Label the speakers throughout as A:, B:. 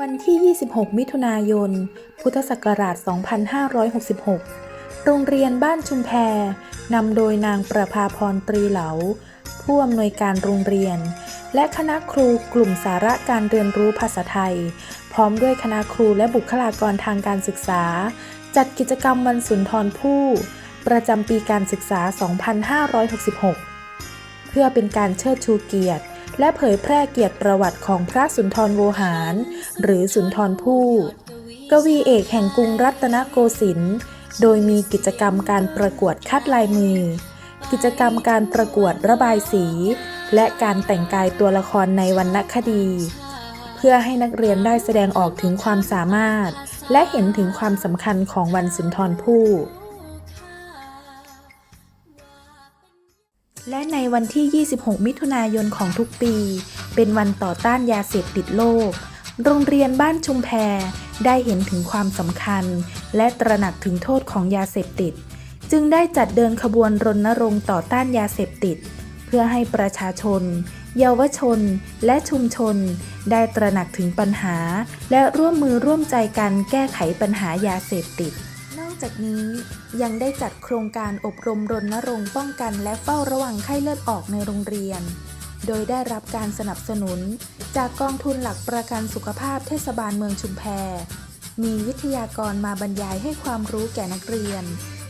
A: วันที่ 26 มิถุนายน พุทธศักราช 2566 โรงเรียนบ้านชุมแพนำโดยนางประภาพรตรีเหลา ผู้อำนวยการโรงเรียน และคณะครูกลุ่มสาระการเรียนรู้ภาษาไทย พร้อมด้วยคณะครูและบุคลากรทางการศึกษา จัดกิจกรรมวันสุนทรภู่ประจำปีการศึกษา 2566 เพื่อเป็นการเชิดชูเกียรติ และเผยแพร่เกียรติประวัติของพระสุนทรโวหาร หรือสุนทรภู่กวีเอกแห่งกรุงรัตนโกสินทร์โดยมีกิจกรรมการประกวดคัดลายมือ กิจกรรมการประกวดระบายสี และการแต่งกายตัวละครในวรรณคดี เพื่อให้นักเรียนได้แสดงออกถึงความสามารถ และเห็นถึงความสำคัญของวันสุนทรภู่ และในวันที่ 26 มิถุนายนของทุกปี เป็นวันต่อต้านยาเสพติดโลก โรงเรียนบ้านชุมแพได้เห็นถึงความสำคัญ และตระหนักถึงโทษของยาเสพติด จึงได้จัดเดินขบวนรณรงค์ต่อต้านยาเสพติด เพื่อให้ประชาชน เยาวชน และชุมชน ได้ตระหนักถึงปัญหา และร่วมมือร่วมใจกันแก้ไขปัญหายาเสพติด นอกจากนี้ยังได้จัดโครงการอบรมรณรงค์ป้องกันและเฝ้าระวังไข้เลือดออกในโรงเรียน โดยได้รับการสนับสนุน จากกองทุนหลักประกันสุขภาพเทศบาลเมืองชุมแพ มีวิทยากรมาบรรยายให้ความรู้แก่นักเรียน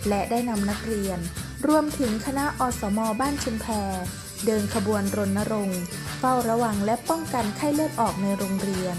A: และได้นำนักเรียน รวมถึงคณะอสมบ้านชุมแพ เดินขบวนรณรงค์ เฝ้าระวังและป้องกันไข้เลือดออกในโรงเรียน